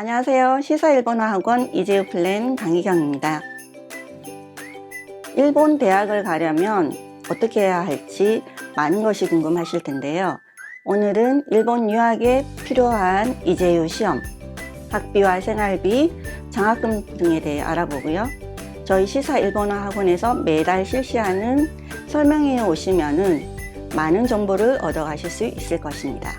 안녕하세요. 시사 일본어 학원 이재우 플랜 강희경입니다. 일본 대학을 가려면 어떻게 해야 할지 많은 것이 궁금하실 텐데요. 오늘은 일본 유학에 필요한 이재유 시험, 학비와 생활비, 장학금 등에 대해 알아보고요. 저희 시사 일본어 학원에서 매달 실시하는 설명회에 오시면은 많은 정보를 얻어 가실 수 있을 것입니다.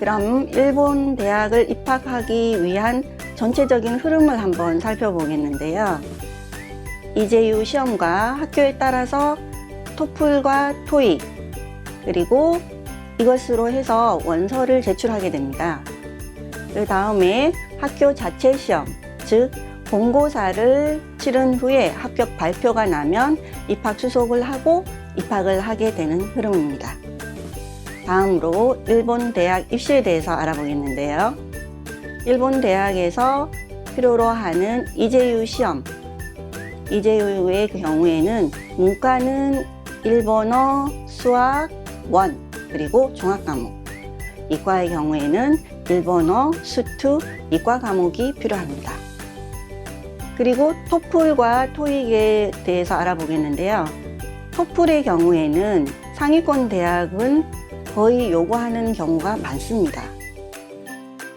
그럼 일본 대학을 입학하기 위한 전체적인 흐름을 한번 살펴보겠는데요. 이제유 시험과 학교에 따라서 토플과 토익 그리고 이것으로 해서 원서를 제출하게 됩니다. 그 다음에 학교 자체 시험, 즉 본고사를 치른 후에 합격 발표가 나면 입학 수속을 하고 입학을 하게 되는 흐름입니다. 다음으로 일본 대학 입시에 대해서 알아보겠는데요. 일본 대학에서 필요로 하는 이재유 시험. 이재유의 경우에는 문과는 일본어, 수학, 원, 그리고 종합 과목. 이과의 경우에는 일본어, 수투, 이과 과목이 필요합니다. 그리고 토플과 토익에 대해서 알아보겠는데요. 토플의 경우에는 상위권 대학은 거의 요구하는 경우가 많습니다.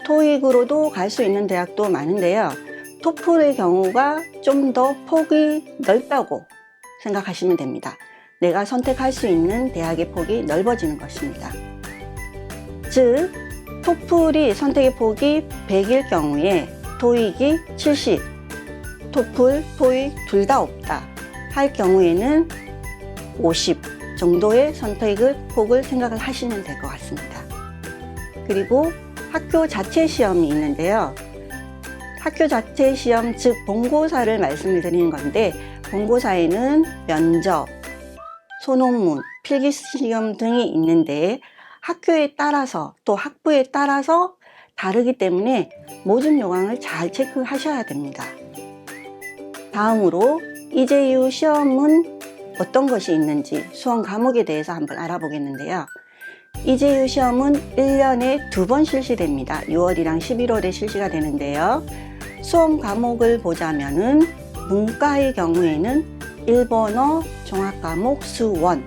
토익으로도 갈 수 있는 대학도 많은데요. 토플의 경우가 좀 더 폭이 넓다고 생각하시면 됩니다. 내가 선택할 수 있는 대학의 폭이 넓어지는 것입니다. 즉, 토플이 선택의 폭이 100일 경우에 토익이 70, 토플, 토익 둘 다 없다 할 경우에는 50 정도의 선택을 폭을 생각을 하시면 될 것 같습니다. 그리고 학교 자체 시험이 있는데요. 학교 자체 시험, 즉 본고사를 말씀을 드리는 건데 본고사에는 면접, 소논문, 필기 시험 등이 있는데 학교에 따라서 또 학부에 따라서 다르기 때문에 모든 요강을 잘 체크하셔야 됩니다. 다음으로 이제유 시험은 어떤 것이 있는지 수험 과목에 대해서 한번 알아보겠는데요. 이제유 시험은 1년에 두 번 실시됩니다. 6월이랑 11월에 실시가 되는데요. 수험 과목을 보자면은 문과의 경우에는 일본어 종합 과목 수원,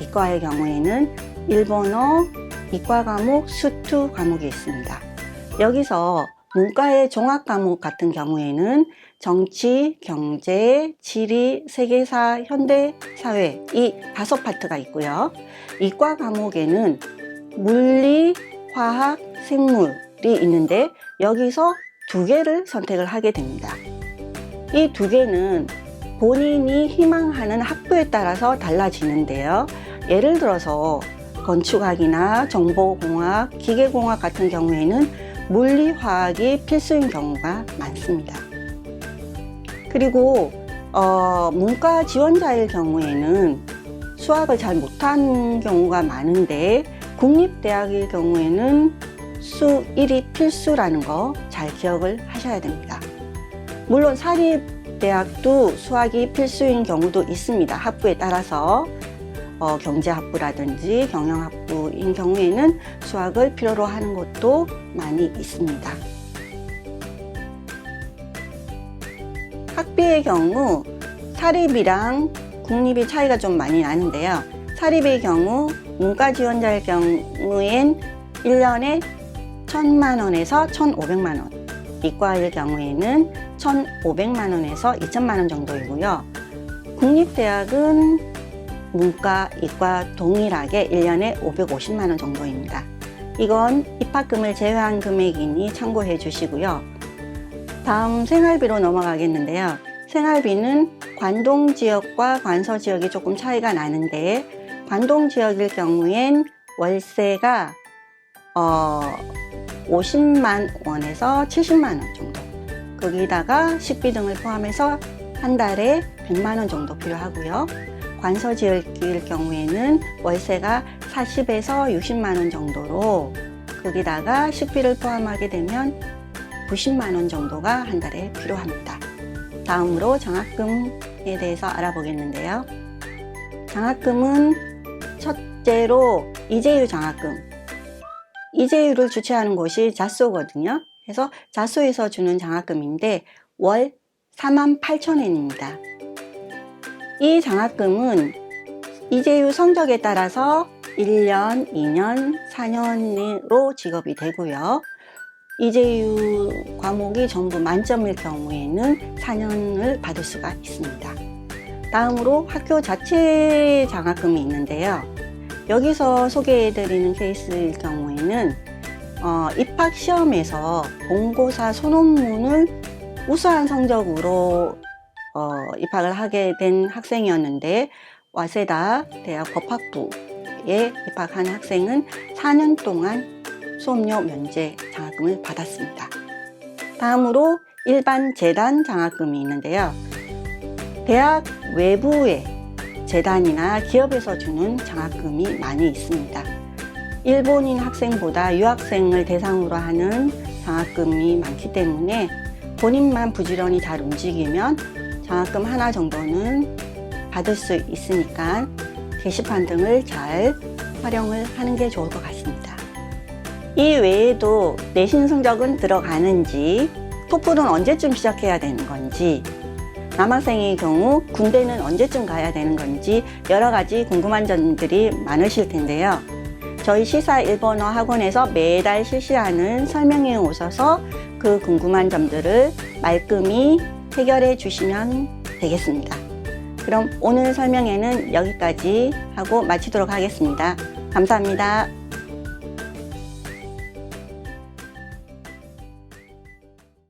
이과의 경우에는 일본어 이과 과목 수투 과목이 있습니다. 여기서 문과의 종합 과목 같은 경우에는 정치, 경제, 지리, 세계사, 현대, 사회 이 다섯 파트가 있고요. 이과 과목에는 물리, 화학, 생물이 있는데 여기서 두 개를 선택을 하게 됩니다. 이 두 개는 본인이 희망하는 학부에 따라서 달라지는데요. 예를 들어서 건축학이나 정보공학, 기계공학 같은 경우에는 물리 화학이 필수인 경우가 많습니다. 그리고 어, 문과 지원자일 경우에는 수학을 잘 못한 경우가 많은데 국립대학일 경우에는 수 1이 필수라는 거 잘 기억을 하셔야 됩니다. 물론 사립대학도 수학이 필수인 경우도 있습니다. 학부에 따라서 어, 경제학부라든지 경영학부인 경우에는 수학을 필요로 하는 것도 많이 있습니다. 학비의 경우 사립이랑 국립이 차이가 좀 많이 나는데요. 사립의 경우 문과 지원자의 경우엔 1년에 1천만 원에서 1,500만 원. 이과일 경우에는 1,500만 원에서 2천만 원 정도이고요. 국립대학은 문과, 이과 동일하게 1년에 550만 원 정도입니다. 이건 입학금을 제외한 금액이니 참고해 주시고요. 다음 생활비로 넘어가겠는데요. 생활비는 관동 지역과 관서 지역이 조금 차이가 나는데 관동 지역일 경우엔 월세가 어 50만 원에서 70만 원 정도. 거기다가 식비 등을 포함해서 한 달에 100만 원 정도 필요하고요. 관서 지역일 경우에는 월세가 40에서 60만 원 정도로 거기다가 식비를 포함하게 되면 90만 원 정도가 한 달에 필요합니다. 다음으로 장학금에 대해서 알아보겠는데요. 장학금은 첫째로 이재유 장학금. 이재유를 주최하는 곳이 자소거든요. 해서 자수에서 주는 장학금인데 월 4만 8천 원입니다. 이 장학금은 이재유 성적에 따라서 1년, 2년, 4년으로 지급이 되고요. 이재유 과목이 전부 만점일 경우에는 4년을 받을 수가 있습니다. 다음으로 학교 자체 장학금이 있는데요. 여기서 소개해드리는 케이스일 경우에는 어, 입학 시험에서 본고사 소논문을 우수한 성적으로 어, 입학을 하게 된 학생이었는데 와세다 대학 법학부에 입학한 학생은 4년 동안 수업료 면제 장학금을 받았습니다. 다음으로 일반 재단 장학금이 있는데요. 대학 외부의 재단이나 기업에서 주는 장학금이 많이 있습니다. 일본인 학생보다 유학생을 대상으로 하는 장학금이 많기 때문에 본인만 부지런히 잘 움직이면 장학금 하나 정도는 받을 수 있으니까 게시판 등을 잘 활용을 하는 게 좋을 것 같습니다. 이 외에도 내신 성적은 들어가는지, 토플은 언제쯤 시작해야 되는 건지, 남학생의 경우 군대는 언제쯤 가야 되는 건지 여러 가지 궁금한 점들이 많으실 텐데요. 저희 시사 일본어 학원에서 매달 실시하는 설명회에 오셔서 그 궁금한 점들을 말끔히 해결해 주시면 되겠습니다. 그럼 오늘 설명회는 여기까지 하고 마치도록 하겠습니다. 감사합니다.